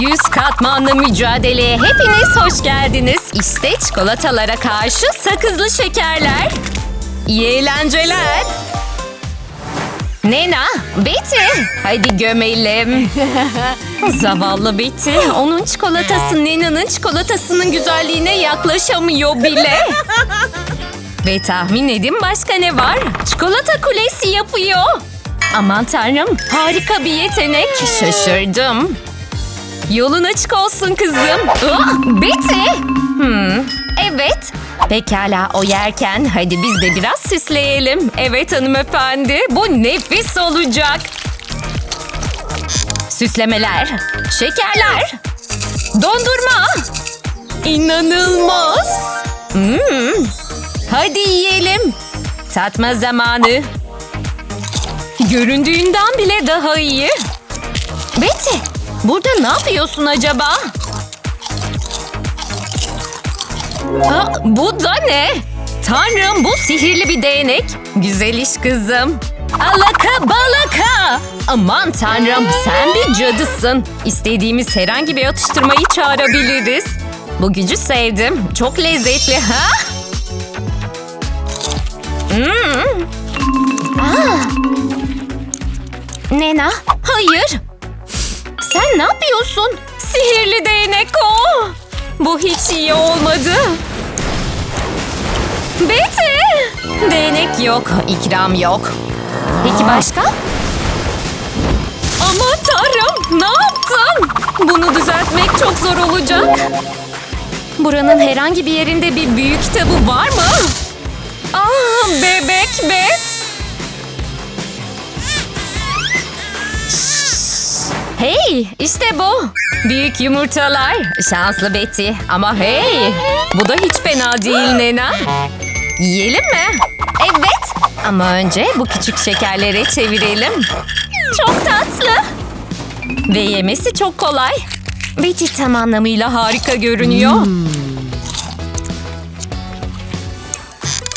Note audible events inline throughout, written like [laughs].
Yüz katmanlı mücadeleye hepiniz hoş geldiniz. İşte çikolatalara karşı sakızlı şekerler. İyi eğlenceler. Nena, Betty, hadi gömelim. [laughs] Zavallı Betty, onun çikolatası Nena'nın çikolatasının güzelliğine yaklaşamıyor bile. [laughs] Ve tahmin edin başka ne var? Çikolata kulesi yapıyor. Aman tanrım, harika bir yetenek. Şaşırdım. Yolun açık olsun kızım. Ah, Betty. Hmm, evet. Pekala o yerken hadi biz de biraz süsleyelim. Evet hanımefendi bu nefis olacak. Süslemeler, şekerler, dondurma. İnanılmaz. Hmm. Hadi yiyelim. Tatma zamanı. Göründüğünden bile daha iyi. Betty, burada ne yapıyorsun acaba? Ha, bu da ne? Tanrım bu sihirli bir değnek. Güzel iş kızım. Alaka balaka. Aman tanrım sen bir cadısın. İstediğimiz herhangi bir atıştırmayı çağırabiliriz. Bu gücü sevdim. Çok lezzetli ha? Hmm. Aa. Nena, hayır. Sen ne yapıyorsun? Sihirli değnek o. Bu hiç iyi olmadı. Betty! Değnek yok, ikram yok. Peki başka? Aman tanrım, ne yaptın? Bunu düzeltmek çok zor olacak. Buranın herhangi bir yerinde bir büyük kitabı var mı? Ah, bebek Bet. Hey, işte bu. Büyük yumurtalar. Şanslı Betty. Ama hey, bu da hiç fena değil Nena. Yiyelim mi? Evet. Ama önce bu küçük şekerleri çevirelim. Çok tatlı. Ve yemesi çok kolay. Betty tam anlamıyla harika görünüyor.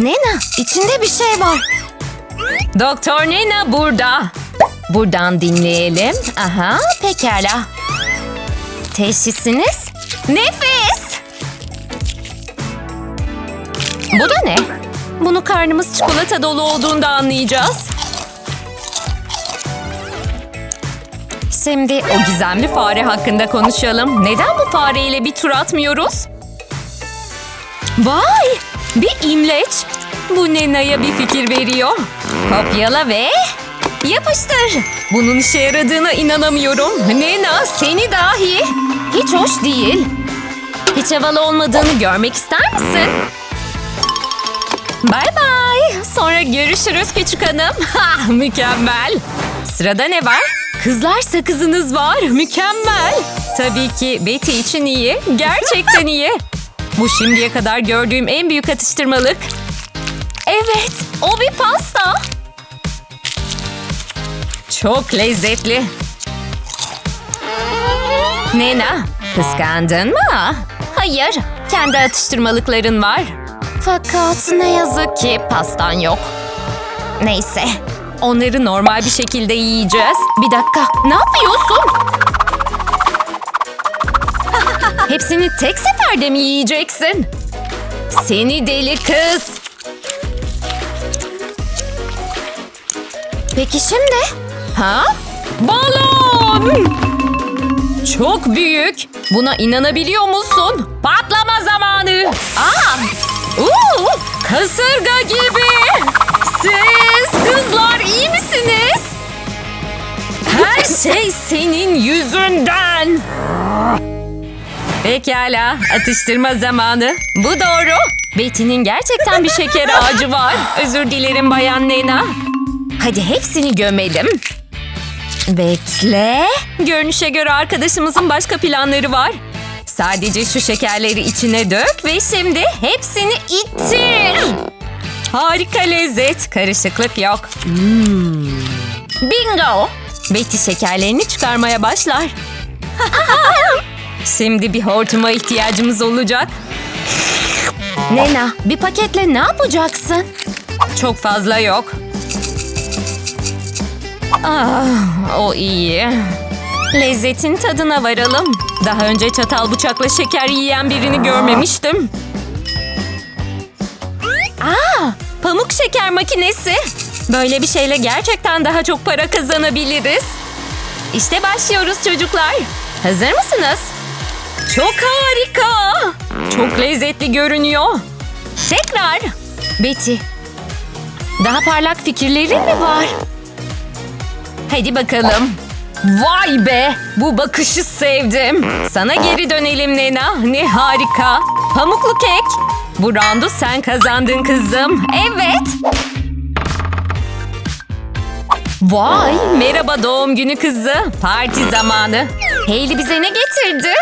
Nena, içinde bir şey var. Doktor Nena burada. Buradan dinleyelim. Aha, pekala. Teşhisiniz? Nefis! Bu da ne? Bunu karnımız çikolata dolu olduğunda anlayacağız. Şimdi o gizemli fare hakkında konuşalım. Neden bu fareyle bir tur atmıyoruz? Vay! Bir imleç. Bu Nena'ya bir fikir veriyor. Kopyala ve yapıştır. Bunun işe yaradığına inanamıyorum. Nena seni dahi. Hiç hoş değil. Hiç havalı olmadığını görmek ister misin? Bay bay. Sonra görüşürüz küçük hanım. [laughs] Ha, mükemmel. Sırada ne var? Kızlar sakızınız var. Mükemmel. Tabii ki Betty için iyi. Gerçekten iyi. Bu şimdiye kadar gördüğüm en büyük atıştırmalık. Evet, o bir pasta. Çok lezzetli. Nena, kıskandın mı? Hayır, kendi atıştırmalıkların var. Fakat ne yazık ki pastan yok. Neyse, onları normal bir şekilde yiyeceğiz. Bir dakika, ne yapıyorsun? [laughs] Hepsini tek seferde mi yiyeceksin? Seni deli kız. Peki şimdi? Ha? Balon! Çok büyük. Buna inanabiliyor musun? Patlama zamanı. Aa! Uu! Kasırga gibi. Siz kızlar iyi misiniz? Her şey senin yüzünden. Pekala, atıştırma zamanı. Bu doğru. Betty'nin gerçekten bir şeker ağacı var. Özür dilerim Bayan Nena. Hadi hepsini gömelim. Bekle. Görünüşe göre arkadaşımızın başka planları var. Sadece şu şekerleri içine dök ve şimdi hepsini ittir. Harika lezzet. Karışıklık yok. Bingo. Betty şekerlerini çıkarmaya başlar. [laughs] Şimdi bir hortuma ihtiyacımız olacak. Nena, bir paketle ne yapacaksın? Çok fazla yok. Ah, o iyi. Lezzetin tadına varalım. Daha önce çatal bıçakla şeker yiyen birini görmemiştim. Aa, pamuk şeker makinesi. Böyle bir şeyle gerçekten daha çok para kazanabiliriz. İşte başlıyoruz çocuklar. Hazır mısınız? Çok harika. Çok lezzetli görünüyor. Tekrar. Betty. Daha parlak fikirlerin mi var? Hadi bakalım. Vay be! Bu bakışı sevdim. Sana geri dönelim Nena. Ne harika. Pamuklu kek. Bu roundu sen kazandın kızım. Evet. Vay! Merhaba doğum günü kızı. Parti zamanı. Hayley bize ne getirdi?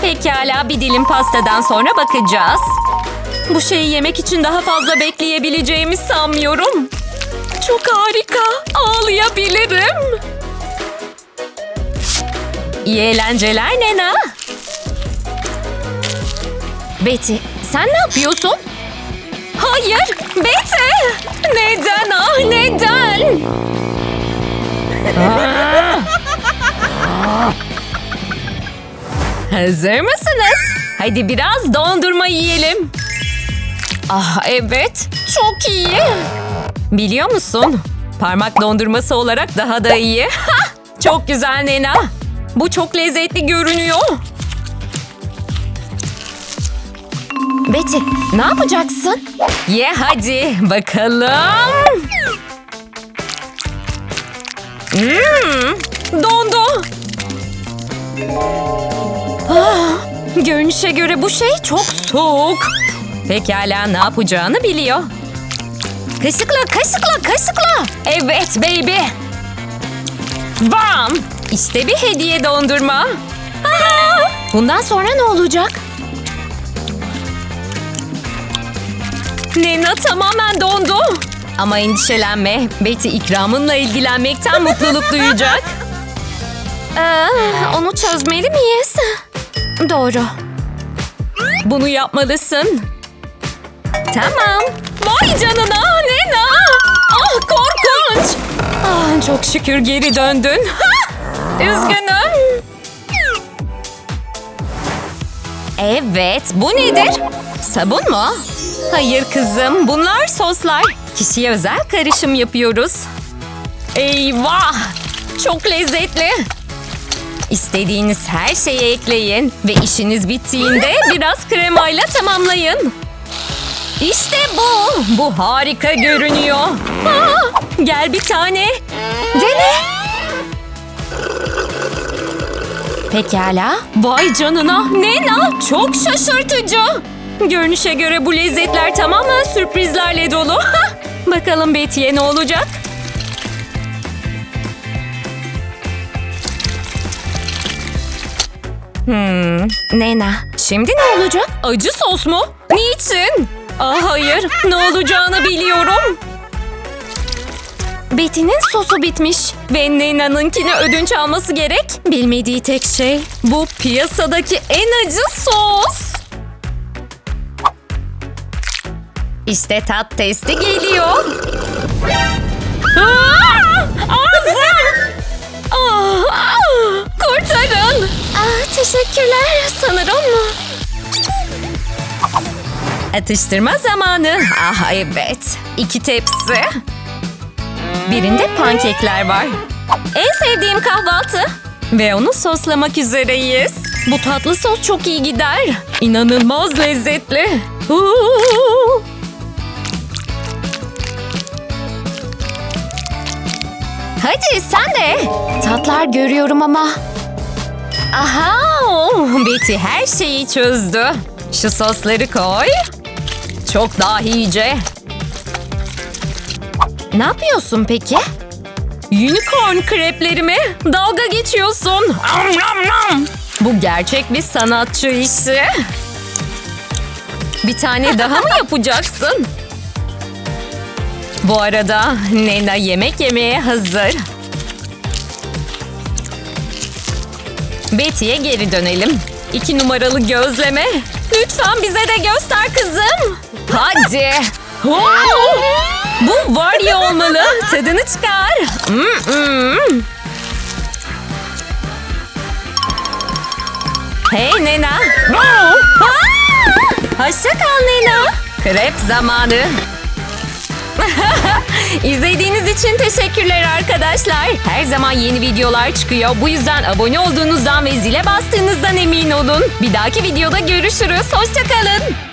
Pekala bir dilim pastadan sonra bakacağız. Bu şeyi yemek için daha fazla bekleyebileceğimi sanmıyorum. Çok harika. Ağlayabilirim. İyi eğlenceler Nena. Betty, sen ne yapıyorsun? Hayır, Betty! Neden ah neden? [laughs] Hazır mısınız? Hadi biraz dondurma yiyelim. Ah evet, çok iyi. Biliyor musun? Parmak dondurması olarak daha da iyi. [laughs] çok güzel Nena. Bu çok lezzetli görünüyor. Betty, ne yapacaksın? Ye hadi bakalım. Hmm, dondu. Ah, görünüşe göre bu şey çok soğuk. Pekala ne yapacağını biliyor. Kaşıkla, kaşıkla, kaşıkla. Evet baby. Bam! İşte bir hediye dondurma. Aa! Bundan sonra ne olacak? Nena tamamen dondu. Ama endişelenme. Betty ikramınla ilgilenmekten mutluluk duyacak. Ee, [laughs] onu çözmeli miyiz? Doğru. Bunu yapmalısın. Tamam. Vay canına Nena. Ah korkunç. Ah, çok şükür geri döndün. Üzgünüm. Evet, bu nedir? Sabun mu? Hayır kızım, bunlar soslar. Kişiye özel karışım yapıyoruz. Eyvah! Çok lezzetli. İstediğiniz her şeyi ekleyin ve işiniz bittiğinde biraz kremayla tamamlayın. İşte bu. Bu harika görünüyor. Aa, gel bir tane. Dene. Pekala. Vay canına. Nena çok şaşırtıcı. Görünüşe göre bu lezzetler tamamen sürprizlerle dolu. Bakalım Betty'ye ne olacak? Hmm, Nena. Şimdi ne olacak? Acı sos mu? Niçin? Aa, hayır. Ne olacağını biliyorum. Betty'nin sosu bitmiş ve Nena'nınkini ödünç alması gerek. Bilmediği tek şey bu piyasadaki en acı sos. İşte tat testi geliyor. Aa! Ağzım! Aa! Kurtarın! Aa, teşekkürler. Sanırım? Atıştırma zamanı. Ah evet. İki tepsi. Birinde pankekler var. En sevdiğim kahvaltı. Ve onu soslamak üzereyiz. Bu tatlı sos çok iyi gider. İnanılmaz lezzetli. Uuu. Hadi sen de. Tatlar görüyorum ama. Aha! Betty her şeyi çözdü. Şu sosları koy. Çok dahice. Ne yapıyorsun peki? Unicorn kreplerimi dalga geçiyorsun. Am, nam, nam. Bu gerçek bir sanatçı işi. Bir tane daha mı yapacaksın? Bu arada Nena yemek yemeye hazır. Betty'ye geri dönelim. İki numaralı gözleme. Lütfen bize de göster kızım. Hadi. Wow! Bu var ya olmalı. Tadını çıkar. Mm-mm. Hey Nena. Wow. Hoşça kal Nena. Krep zamanı. [laughs] İzlediğiniz için teşekkürler arkadaşlar. Her zaman yeni videolar çıkıyor. Bu yüzden abone olduğunuzdan ve zile bastığınızdan emin olun. Bir dahaki videoda görüşürüz. Hoşçakalın.